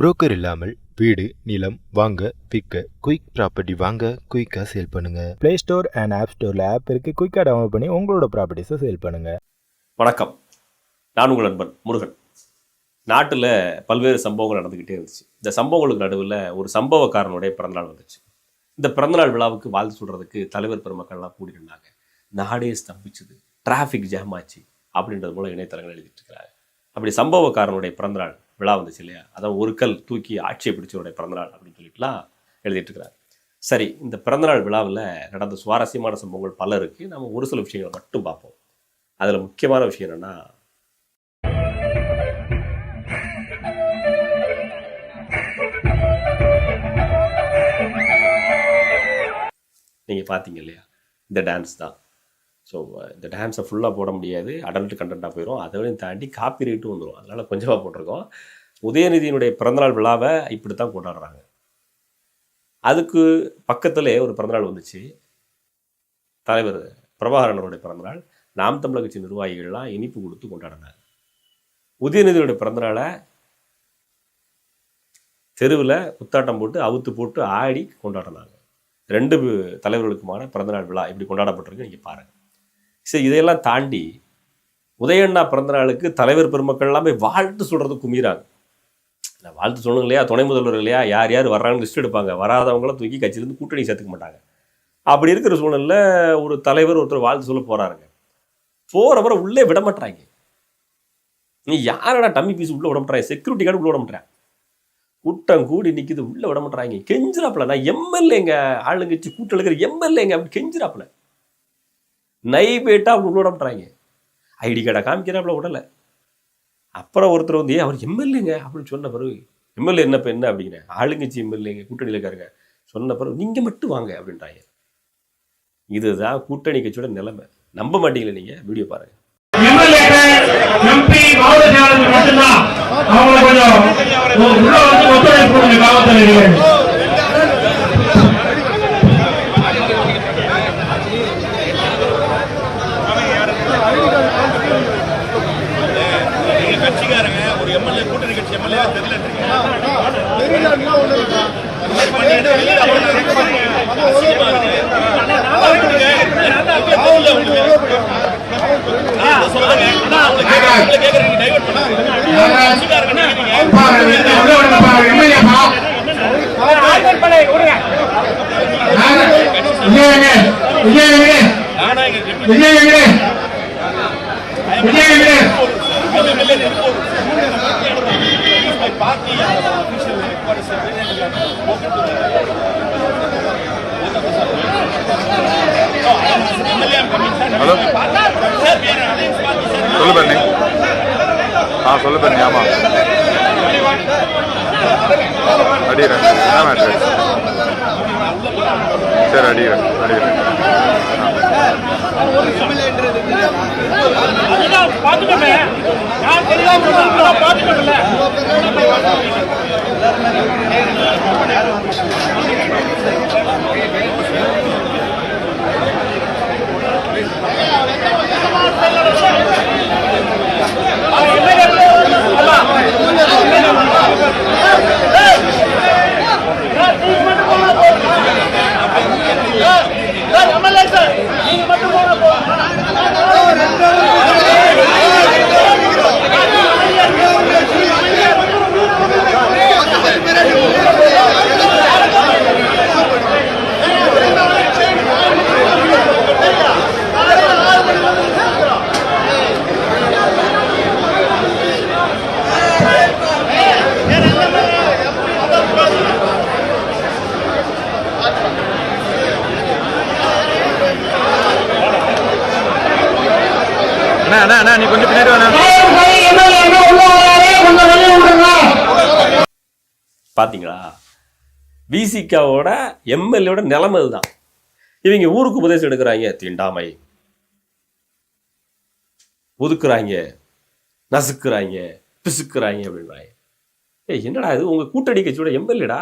Broker இல்லாமல் வீடு நிலம் வாங்க விற்க குயிக் ப்ராப்பர்ட்டி வாங்க குயிக்காக சேல் பண்ணுங்க. ப்ளே ஸ்டோர் அண்ட் ஆப் ஸ்டோரில் ஆப் இருக்குது குயிக்காக டவுன்லோட் பண்ணி உங்களோட ப்ராப்பர்ட்டிஸை சேல் பண்ணுங்க. வணக்கம். நான் உங்கள் நண்பன் முருகன். நாட்டில் பல்வேறு சம்பவங்கள் நடந்துக்கிட்டே இருந்துச்சு. இந்த சம்பவங்களுக்கு நடுவில் ஒரு சம்பவக்காரனுடைய பிறந்தநாள் வந்துச்சு. இந்த பிறந்தநாள் விழாவுக்கு வாழ்த்து சொல்கிறதுக்கு தலைவர் பெருமக்கள்லாம் கூடி நின்னாங்க. நாடே ஸ்தம்பிச்சுது. டிராஃபிக் ஜாம் ஆச்சு. அப்படின்றது மூலம் இணையதளங்கள் எழுதிட்டு இருக்கிறாங்க. அப்படி சம்பவக்காரனுடைய பிறந்தநாள் விழா வந்துச்சு இல்லையா? அதான் ஒரு கல் தூக்கி ஆட்சியை பிடிச்சவருடைய பிறந்தநாள் அப்படின்னு சொல்லிட்டுலாம் எழுதிட்டுருக்கிறார் சரி இந்த பிறந்தநாள் விழாவில் நடந்த சுவாரஸ்யமான சம்பவங்கள் பல இருக்குது நம்ம ஒரு சில விஷயங்களை மட்டும் பார்ப்போம். அதில் முக்கியமான விஷயம் என்னென்னா நீங்கள் பார்த்தீங்க இல்லையா? இந்த டான்ஸ் தான். ஸோ இந்த டான்ஸை ஃபுல்லாக போட முடியாது. அடல்ட் கண்டென்ட்டாக போயிடும் அதையும் தாண்டி காப்பி ரேட்டும் வந்துடும் அதனால் கொஞ்சமாக போட்டிருக்கோம். உதயநிதியினுடைய பிறந்தநாள் விழாவை இப்படி தான் கொண்டாடுறாங்க. அதுக்கு பக்கத்தில் ஒரு பிறந்தநாள் வந்துச்சு. தலைவர் பிரபாகரனருடைய பிறந்தநாள். நாம் தமிழக கட்சி நிர்வாகிகள்லாம் இனிப்பு கொடுத்து கொண்டாடினாங்க. உதயநிதியுடைய பிறந்தநாளை தெருவில் குத்தாட்டம் போட்டு அவுத்து போட்டு ஆடி கொண்டாடினாங்க. ரெண்டு தலைவர்களுக்குமான பிறந்தநாள் விழா இப்படி கொண்டாடப்பட்டிருக்கு. நீங்கள் பாருங்கள் சரி இதையெல்லாம் தாண்டி உதயண்ணா பிறந்தநாளுக்கு தலைவர் பெருமக்கள் எல்லாமே வாழ்த்து சொல்கிறது குமிறாங்க இல்லை வாழ்த்து சொல்லணும் இல்லையா துணை முதல்வர் இல்லையா யார் யார் வர்றாங்கன்னு லிஸ்ட் எடுப்பாங்க. வராதவங்கள தூக்கி கட்சியிலேருந்து கூட்டணி சேர்த்துக்க மாட்டாங்க. அப்படி இருக்கிற சூழ்நிலையில் ஒரு தலைவர் ஒருத்தர் வாழ்த்து சொல்ல போகிறாருங்க போகிறவரை உள்ளே விட மாட்டாங்க நீ யாரடா டம்மி பீஸ் உள்ளே விட மாட்டாங்க செக்யூரிட்டி கார்டு உள்ளே விட மாட்டேன் கூட்டம் கூடி நிற்கிது உள்ளே விட மாட்டாங்க கெஞ்சிராப்பில் நான் எம்எல்ஏங்க ஆளுங்கட்சி கூட்டம் இருக்கிற எம்எல்ஏங்க அப்படி கெஞ்சிராப்பில் நைபேட்டா அவங்க உள்ள விட ஐடி கார்டை காமிக்கிறாப்புல விடலை அப்புறம் ஒருத்தர் வந்து ஏன் அவர் எம்எல்ஏங்க. அப்படின்னு சொன்ன பிறகு எம்எல்ஏ என்ன இப்போ என்ன? அப்படிங்கிறேன் ஆளுங்கட்சி எம்எல்ஏங்க கூட்டணியில் இருக்காருங்க. சொன்ன பிறகு நீங்கள் மட்டும் வாங்க. அப்படின்றாங்க. இதுதான் கூட்டணி கட்சியோட நிலைமை. நம்ப மாட்டீங்களே நீங்கள் வீடியோ பாருங்க. மட்டும்தான் அவங்களை கொஞ்சம் கட்சிக்காரங்க ஒரு எம்எல்ஏ கூட்டணி கட்சி எம்எல்ஏ உள்ள விடுங்கப்பா எம்எல்ஏப்பா விஜயங்க ஹலோ சொல்லு பண்ணி. ஆ சொல்லு பண்ணி ஆமாம் அடிக்கிறேன். என்ன மேட்ரு சரி அடிக்கிறேன் அடிக்கிறேன். அண்ணா அண்ணா அண்ணா நீ கொஞ்சம் பின்னாடி பார்த்தீங்களா விசிகாவோட எம்எல்ஏவோட நிலைமை இதுதான். இவங்க ஊருக்கு உபதேசம் எடுக்கிறாங்க தீண்டாமை. ஒதுக்குறாங்க நசுக்குறாங்க பிசுக்குறாங்க அப்படின்றாங்க. ஏ என்னடா இது? உங்க கூட்டணி கட்சியோட எம்எல்ஏடா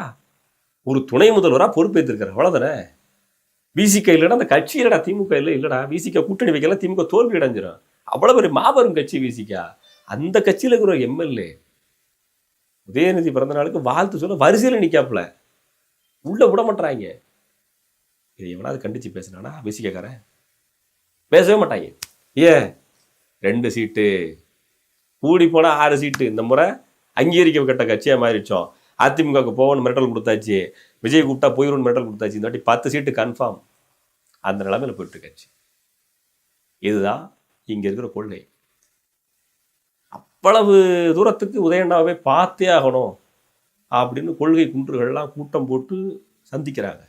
ஒரு துணை முதல்வராக பொறுப்பேற்றிருக்கிற அவ்வளோதானே விசிக இல்லைடா அந்த கட்சி இல்லைடா திமுக இல்லை இல்லடா. விசிக கூட்டணி வைக்கலாம் திமுக தோல்வி அடைஞ்சிரும். அவ்வளோ பெரிய மாபெரும் கட்சி விசிக்கா? அந்த கட்சியில் இருக்கிற எம்எல்ஏ உதயநிதி பிறந்த நாளுக்கு வாழ்த்து சொல்ல வரிசையில் நிற்காப்புல உள்ள விட மாட்டாங்க இது எவனாவது கண்டிச்சு பேசினானா? விசிக்கக்காரன். பேசவே மாட்டாங்க. ஏன்? ரெண்டு சீட்டு. கூடி போனால் ஆறு சீட்டு. இந்த முறை அங்கீகரிக்கப்பட்ட கட்சியாக மாறிடுச்சோம். அதிமுகவுக்கு போகணும் மிரட்டல் கொடுத்தாச்சு. விஜய் கூப்பிட்டா போயிடும் மிரட்டல் கொடுத்தாச்சு. இந்த வாட்டி பத்து சீட்டு கன்ஃபார்ம் அந்த நிலமையில் போயிட்டு கட்சி. இதுதான் இங்கே இருக்கிற கொள்கை. அவ்வளவு தூரத்துக்கு உதயண்டாவை பார்த்தே ஆகணும் அப்படின்னு கொள்கை குன்றுகள்லாம் கூட்டம் போட்டு சந்திக்கிறாங்க.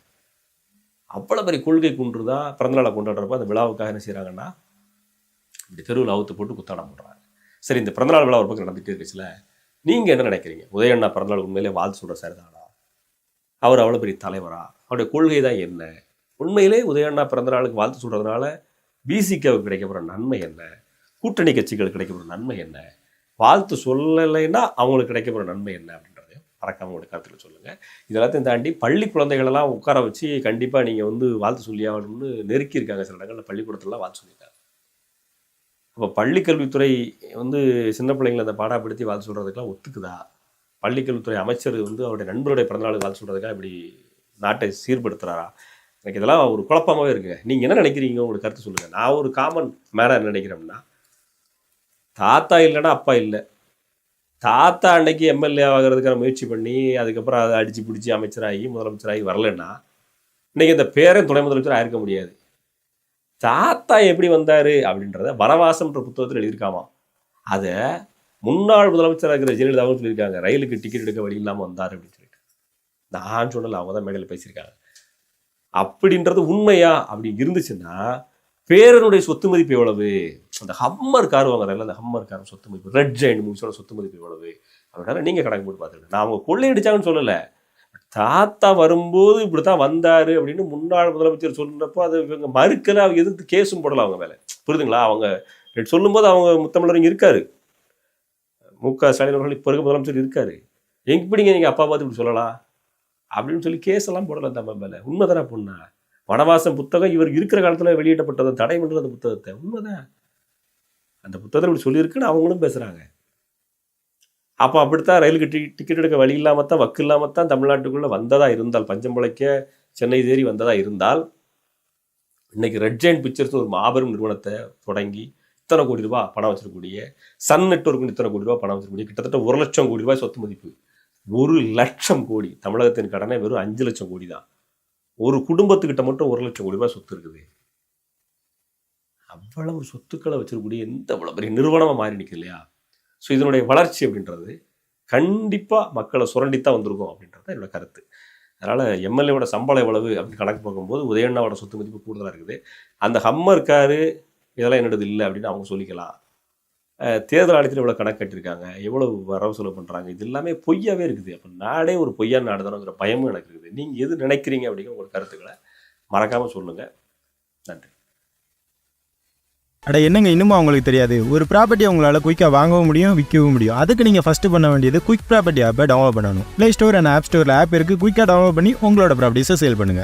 அவ்வளோ பெரிய கொள்கை குன்று தான் பிறந்தநாளை கொண்டாடுறப்ப அந்த விழாவுக்காக என்ன செய்கிறாங்கன்னா இப்படி தெருவில் அவுத்து போட்டு குத்தாடம் பண்ணுறாங்க சரி இந்த பிறந்தநாள் விழா ஒரு பக்கம் நடந்துகிட்டே இருக்குச்சுல நீங்கள் என்ன நினைக்கிறீங்க? உதயண்ணா பிறந்தநாள் உண்மையிலே வாழ்த்து சொல்கிற சரிதானா? அவர் அவ்வளோ பெரிய தலைவரா? அவருடைய கொள்கை தான் என்ன? உண்மையிலே உதயண்ணா பிறந்தநாளுக்கு வாழ்த்து சொல்கிறதுனால பிசிகேவுக்கு கிடைக்கப்படுற நன்மை என்ன? கூட்டணி கட்சிகளுக்கு கிடைக்கப்படுற நன்மை என்ன? வாழ்த்து சொல்லலைன்னா அவங்களுக்கு கிடைக்கப்படுற நன்மை என்ன அப்படின்றது மறக்காம உங்களுடைய கருத்தில் சொல்லுங்கள் இதெல்லாத்தையும் தாண்டி பள்ளி குழந்தைகளெல்லாம் உட்கார வச்சு கண்டிப்பாக நீங்கள் வந்து வாழ்த்து சொல்லி ஆகணும்னு நெருக்கியிருக்காங்க சில இடங்களில். பள்ளிக்கூடத்துலலாம் வாழ்த்து சொல்லியிருக்காங்க. அப்போ பள்ளி கல்வித்துறை வந்து சின்ன பிள்ளைங்களை அந்த பாடப்படுத்தி வாழ்த்து சொல்கிறதுக்கெல்லாம் ஒத்துக்குதா? பள்ளி கல்வித்துறை அமைச்சர் வந்து அவருடைய நண்பருடைய பிறந்தநாளுக்கு வாழ்த்து சொல்கிறதுக்காக இப்படி நாட்டை சீர்படுத்துகிறாரா எனக்கு இதெல்லாம் ஒரு குழப்பமாகவே இருக்குங்க. நீங்கள் என்ன நினைக்கிறீங்க? உங்களுக்கு கருத்து சொல்லுங்கள் நான் ஒரு காமன் மேனாக என்ன நினைக்கிறேன்னா தாத்தா இல்லைன்னா அப்பா இல்லை. தாத்தா அன்னைக்கு எம்எல்ஏ ஆகிறதுக்கான முயற்சி பண்ணி அதுக்கப்புறம் அதை அடித்து பிடிச்சி அமைச்சராகி முதலமைச்சராகி வரலன்னா இன்னைக்கு இந்த பேரன் துணை முதலமைச்சர் ஆயிருக்க முடியாது. தாத்தா எப்படி வந்தார்? அப்படின்றத வனவாசம்ன்ற புத்தகத்தில் எழுதியிருக்காமா? அதை முன்னாள் முதலமைச்சராக இருக்கிற ஜெயலலிதாவும் சொல்லியிருக்காங்க. ரயிலுக்கு டிக்கெட் எடுக்க வழி இல்லாமல் வந்தார் அப்படின்னு சொல்லிட்டு. நான் சொன்னல அவங்க தான் மேடையில் பேசியிருக்காங்க. அப்படின்றது உண்மையா அப்படி இருந்துச்சுன்னா பேரனுடைய சொத்து மதிப்பு எவ்வளவு? அந்த ஹம்மர் கார் வாங்குறாங்கல்ல அந்த ஹம்மர் கார் சொத்து மதிப்பு. ரெட் ஜெயின் மூவிஸோட சொத்து மதிப்பு எவ்வளவு? அப்படின்னா நீங்கள் கணக்கு போட்டு பார்த்துருங்க நான் அவங்க கொள்ளையடிச்சாங்கன்னு சொல்லலை. தாத்தா வரும்போது இப்படி தான் வந்தார் அப்படின்னு முன்னாள் முதலமைச்சர் சொல்கிறப்போ அது இவங்க மறுக்கலை. அவங்க எதிர்த்து கேஸும் போடலாம் அவங்க மேலே. புரியுதுங்களா? அவங்க சொல்லும்போது அவங்க முத்தமிழர் இங்கே இருக்காரு. மு க ஸ்டாலின் அவர்கள் இப்போ இருக்க முதலமைச்சர் இருக்காரு. எப்படிங்க நீங்கள் அப்பா பார்த்து இப்படி சொல்லலாம்? அப்படின்னு சொல்லி கேஸ் எல்லாம் போடலாம் தம்ம மேலே. உண்மைதானே பொண்ணா? வனவாசம் புத்தகம் இவர் இருக்கிற காலத்தில் வெளியிடப்பட்டது தடை பண்றது அந்த புத்தகத்தை. உண்மைதான் அந்த புத்தகத்தில் இப்படி சொல்லியிருக்குன்னு அவங்களும் பேசுகிறாங்க அப்போ அப்படித்தான் ரயிலுக்கு டி டிக்கெட் எடுக்க வழி இல்லாமல் தான் வக்கு இல்லாமல் தான் தமிழ்நாட்டுக்குள்ளே வந்ததாக இருந்தால் பஞ்சம் பிழைக்க சென்னை தேறி வந்ததாக இருந்தால் இன்னைக்கு ரெட் ஜெயின் பிக்சர்ஸ் ஒரு மாபெரும் நிறுவனத்தை தொடங்கி இத்தனை கோடி ரூபா பணம் வச்சிருக்கக்கூடிய சன் நெட்ஒர்க் இத்தனை கோடி ரூபா பணம் வச்சிருக்கக்கூடிய கிட்டத்தட்ட ஒரு லட்சம் கோடி ரூபாய் சொத்து மதிப்பு. ஒரு லட்சம் கோடி. தமிழகத்தின் கடனை வெறும் அஞ்சு லட்சம் கோடி தான் ஒரு குடும்பத்துக்கிட்ட மட்டும் ஒரு லட்சம் கோடி ரூபாய் சொத்து இருக்குது. அவ்வளவு சொத்துக்களை வச்சிருக்கக்கூடிய எந்த அவ்வளோ பெரிய நிறுவனமா மாறி நிற்குது இல்லையா? ஸோ இதனுடைய வளர்ச்சி அப்படின்றது கண்டிப்பா மக்களை சுரண்டித்தான் வந்திருக்கும் அப்படின்றது என்னோட கருத்து. அதனால எம்எல்ஏவோட சம்பளம் எவ்வளவு அப்படின்னு கணக்கு பார்க்கும்போது உதயண்ணாவோட சொத்து மதிப்பு கூடுதலாக இருக்குது. அந்த ஹம்மர் காரு இதெல்லாம் என்னோடது இல்லை அப்படின்னு அவங்க சொல்லிக்கலாம். தேர்தல் ஆணையத்தில் எவ்வளோ கணக்கு கட்டியிருக்காங்க எவ்வளோ வரவு செலவு பண்ணுறாங்க இது எல்லாமே பொய்யாவே இருக்குது. அப்போ நாடே ஒரு பொய்யான நாடு தானேங்கிற பயமும் எனக்கு இருக்குது. நீங்கள் எது நினைக்கிறீங்க அப்படிங்கிற உங்கள் கருத்துக்களை மறக்காமல் சொல்லுங்கள் நன்றி. அட என்னங்க இன்னும் அவங்களுக்கு தெரியாது? ஒரு ப்ராப்பர்ட்டி உங்களால் குயிக்காக வாங்கவும் முடியும் விற்கவும் முடியும். அதுக்கு நீங்கள் ஃபஸ்ட்டு பண்ண வேண்டியது குயிக் ப்ராப்பர்ட்டி ஆப்பை டவுன்லோட் பண்ணணும். ப்ளே ஸ்டோர் அண்ட் ஆப் ஸ்டோரில் ஆப் இருக்குது குயிக்காக டவுன்லோட் பண்ணி உங்களோட ப்ராப்பர்ட்டிஸை சேல் பண்ணுங்கள்